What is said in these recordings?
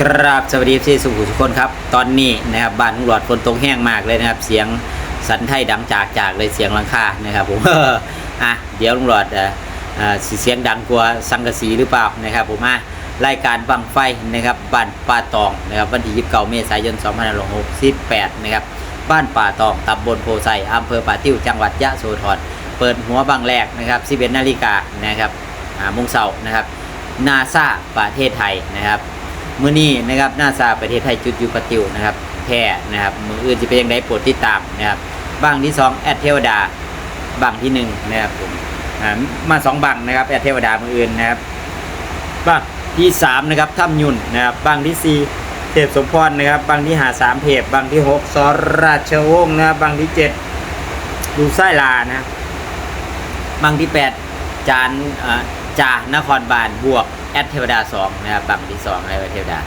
ครับสวัสดีที่สุขุทุกคนครับ ตอนนี้นะครับบ้านลุงหลอดฝนตกแห้งมากเลยนะครับ เสียงสันไทยดังจากจากเลยเสียงลังคานะครับผมอะเดี๋ยวลุงหลอดเอ่อเสิเสียงดังกว่าสังกะสีหรือเปล่านะครับผมอะรายการบังไฟนะครับบ้านป่าตองนะครับวันที่29เมษายน2568นะครับบ้านป่าตองตำบลโพไซอำเภอป่าติ้วจังหวัดยะโสธรเปิดหัวบังแรกนะครับ11นาฬิกานะครับอ่าโมงเสาร์นะครับนาซาประเทศไทยนะครับ มื้อนี้นะครับหน้าซาประเทศไทยจุดยูปะติวนะครับแพร่นะครับมืออื่นจะเป็นยังไงโปรดติดตามนะครับบางที่สองแอดเทวดาบางที่หนึ่งนะครับผมมาสองบังนะครับแอดเทวดามืออื่นนะครับบางที่สามนะครับถ้ำยุนนะครับบางที่สี่เทพสมพรนะครับบางที่หาสามเทพบางที่หกสรราชวงศ์นะครับบางที่เจ็ดดูไส้ลานะบางที่8จานเอ่านครบาลบวก แอดเทวดา2นะครับบางที่2อะไรเทวดา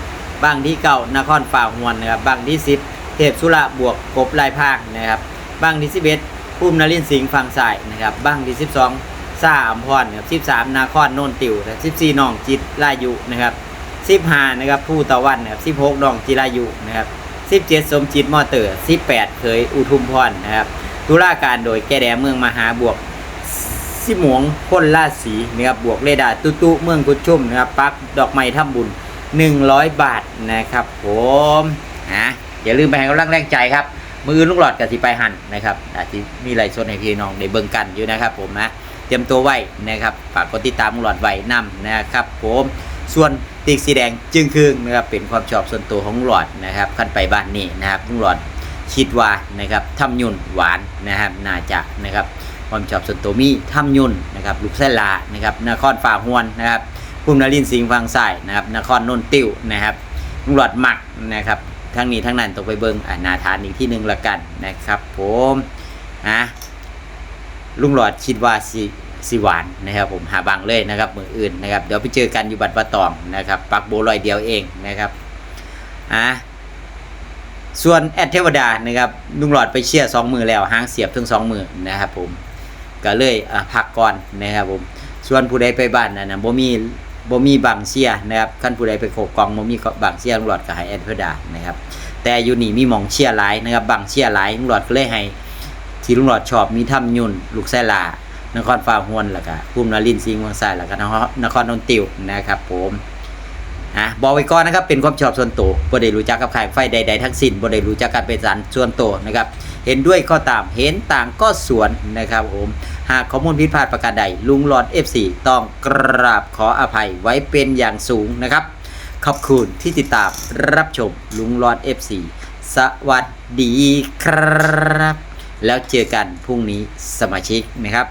บางที่เก้านครฝ่าหวนนะครับบางที่10เทพสุระบวกกบลายภาคนะครับบางที่11ภูมินรินสิงห์ฝั่งสายนะครับบางที่12ซ่าอัมพรนะครับ13นาครโนนติวนะครับ14น้องจิตรายุนะครับ15นะครับผู้ตะวันนะครับ16น้องจิรายุนะครับ17สมจิตมอเตอร์18เคยอุทุมพรนะครับตุลาการโดยแกแดเมืองมหาบวก สิหมวงพ่นราศีนะครับบวกเลดาตุตุเมืองกุชุ่มนะครับปักดอกไม้ทำบุญ 100 บาทนะครับผมนะอย่าลืมไปให้กำลังแรงใจครับ มือลูกหลอดกับสิไปหันนะครับอาจจะมีหลฟ์สดให้พี่น้องได้เบิ่งกันอยู่นะครับผมนะเตรียมตัวไว้นะครับฝากกดติดตามลูกหลอดไว้นำนะครับผมส่วนติ๊กสีแดงจึงคืงนะครับเป็นความชอบส่วนตัวของหลอดนะครับขั้นไปบ้านนี้นะครับลูกหลอดคิดว่านะครับทำยุ่นหวานนะครับน่าจะนะครับ ความชอบส่วนตัวมีถ้ำยุนนะครับลูกไส้ลานะครับนครฝ่าหวนนะครับภูมินรินสิงห์ฟังสายนะครับนครนนติวนะครับลุงหลอดหมักนะครับทั้งนี้ทั้งนั้นต้องไปเบิงอ่านาทานอีกที่หนึ่งละกันนะครับ ผมนะลุงหลอดคิดว่าสิสิหวานนะครับ ผมหาบังเลยนะครับมืออื่นนะครับเดี๋ยวไปเจอกันอยู่บัดปะตองนะครับ ปักโบลอยเดียวเองนะครับอะส่วนแอดเทวดานะครับลุงหลอดไปเชียร์สองมือแล้วหางเสียบทั้งสองมือนะครับผม ก็เลยอะพักก่อนนะครับผมส่วนผู้ใดไปบ้านนะนะบ่มีบ่มีบังเชียนะครับขั้นผู้ใดไปโขกกองบ่มีบังเชียร์ลุงหลอดก็ให้แอดเทวดานะครับแต่อยู่นี่มีหมองเชียร์หลายนะครับบังเชียร์หลายลุงหลอดก็เลยให้ที่ลุงหลอดชอบมีถ้ำยุ่นลูกไส้ลานครฟ้าหวนแล้วก็ภูมินรินทร์สิงห์เมืองสายแล้วก็นครนครนนติวนะครับผมอะบอกไว้ก่อนนะครับเป็นความชอบส่วนตัวบ่ได้รู้จักกับใครไฟใด ๆ ทั้งสิ้นบ่ได้รู้จักกันเป็นสารส่วนตัวนะครับ เห็นด้วยก็ตามเห็นต่างก็สวนนะครับผมหากข้อมูลผิดพลาดประการใด ลุงหลอด F4 ต้องกราบขออภัยไว้เป็นอย่างสูงนะครับ ขอบคุณที่ติดตามรับชมลุงหลอด F4 สวัสดีครับ แล้วเจอกันพรุ่งนี้สมาชิกนะครับ